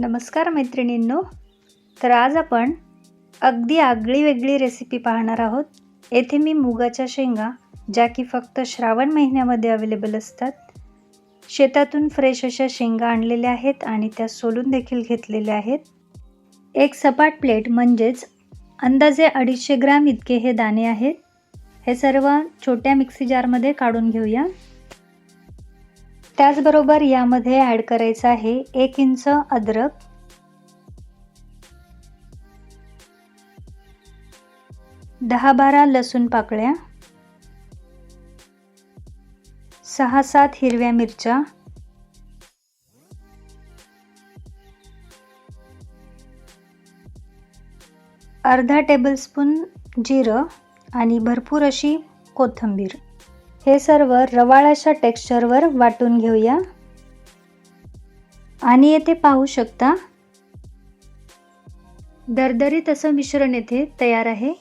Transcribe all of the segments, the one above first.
नमस्कार मैत्रिणींनो. तर आज आपण अगदी आगळी वेगळी रेसिपी पाहणार आहोत. येथे मी मुगाच्या शेंगा ज्या की फक्त श्रावण महिन्यामध्ये अवेलेबल असतात शेतातून फ्रेश अशा शेंगा आणलेल्या आहेत आणि त्या सोलून देखील घेतलेल्या आहेत. एक सपाट प्लेट म्हणजेच अंदाजे अडीचशे ग्राम इतके हे दाणे आहेत. हे सर्व छोट्या मिक्सी जारमध्ये काढून घेऊया. त्याचबरोबर यामध्ये ॲड करायचं आहे एक इंच अद्रक. दहा बारा लसूण पाकळ्या. सहा सात हिरव्या मिरच्या. अर्धा टेबलस्पून जिरं आणि भरपूर अशी कोथिंबीर. हे सर्व रवाळाच्या टेक्स्चरवर वाटून घेऊया. आणि येथे पाहू शकता दरदरीत असं मिश्रण येथे तयार आहे.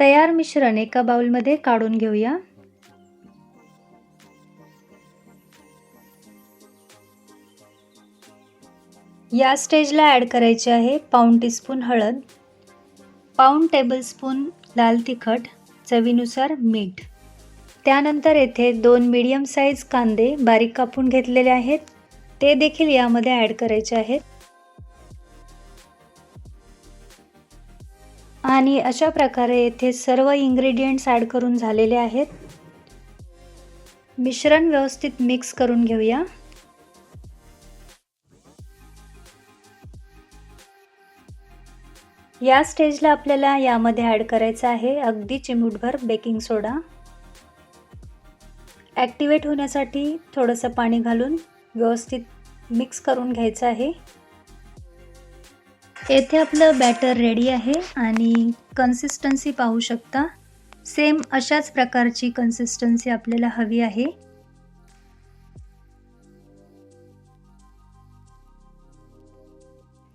तयार मिश्रण एका बाउलमध्ये काढून घेऊया. या स्टेजला ॲड करायची आहे पाऊण टीस्पून हळद. पाऊण टेबलस्पून लाल तिखट चवीनुसार मीठ. त्यानंतर येथे दोन मीडियम साईज कांदे बारीक कापून घेतलेले आहेत. ते देखील यामध्ये ॲड करायचे आहेत. आणि अशा प्रकारे येथे सर्व इंग्रेडियंट्स ॲड करून झालेले आहेत. मिश्रण व्यवस्थित मिक्स करून घेऊया. या स्टेजला आपल्याला यामध्ये ॲड करायचं आहे. अगदी चिमूटभर बेकिंग सोडा. ॲक्टिवेट होण्यासाठी थोडंसं पाणी घालून व्यवस्थित मिक्स करून घ्यायचं आहे. येथे आपलं बॅटर रेडी आहे आणि कन्सिस्टन्सी पाहू शकता. सेम अशाच प्रकारची कन्सिस्टन्सी आपल्याला हवी आहे.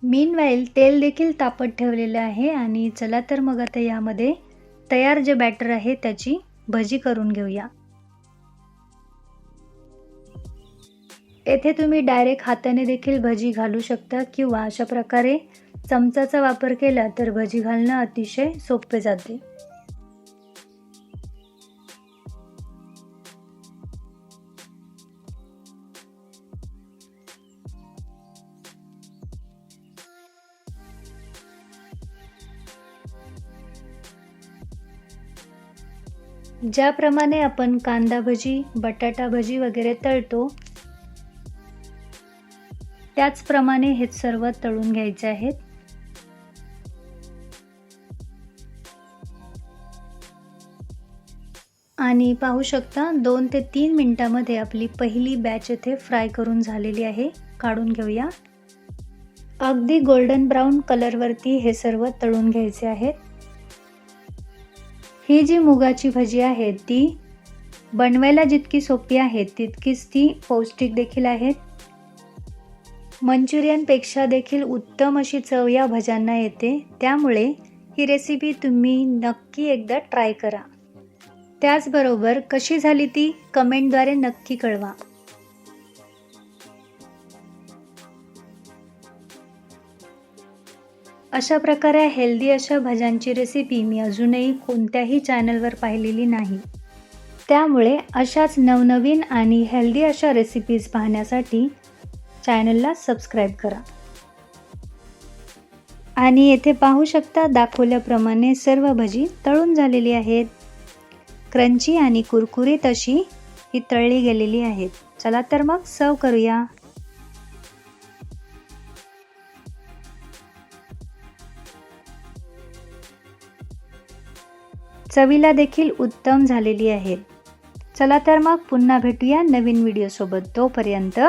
मीनवाईल तेल देखील तापत ठेवलेलं आहे आणि चला तर मग आता यामध्ये तयार जे बॅटर आहे त्याची भजी करून घेऊया. येथे तुम्ही डायरेक्ट हाताने देखील भजी घालू शकता किंवा अशा प्रकारे चमचाचा वापर केला तर भजी घालणं अतिशय सोपे जाते. ज्याप्रमाणे आपण कांदा भजी बटाटा भजी वगैरे तळतो त्याचप्रमाणे हे सर्व तळून घ्यायचे आहेत. आणि पाहू शकता दोन ते तीन मिनटामध्ये आपली पहिली बॅच येथे फ्राय करून झालेली आहे. काढून घेऊया. अगदी गोल्डन ब्राऊन कलरवरती हे सर्व तळून घ्यायचे आहेत. ही जी मुगाची भजी आहे ती बनवायला जितकी सोपी आहे तितकीच ती पौष्टिक देखील आहेत मंचुरियनपेक्षा देखील उत्तम अशी चव या भज्यांना येते. त्यामुळे ही रेसिपी तुम्ही नक्की एकदा ट्राय करा. त्याचबरोबर कशी झाली ती कमेंटद्वारे नक्की कळवा. अशा प्रकारे हेल्दी अशा भज्यांची रेसिपी मी अजूनही कोणत्याही चॅनलवर पाहिलेली नाही. त्यामुळे अशाच नवनवीन आणि हेल्दी अशा रेसिपीज पाहण्यासाठी चॅनलला सबस्क्राईब करा. आणि येथे पाहू शकता दाखवल्याप्रमाणे सर्व भजी तळून झालेली आहेत. क्रंची आणि कुरकुरीत अशी ही तळली गेलेली आहेत. चला तर मग सर्व करूया. चवीला देखील उत्तम झालेली आहे. चला तर मग पुन्हा भेटूया नवीन व्हिडिओसोबत तोपर्यंत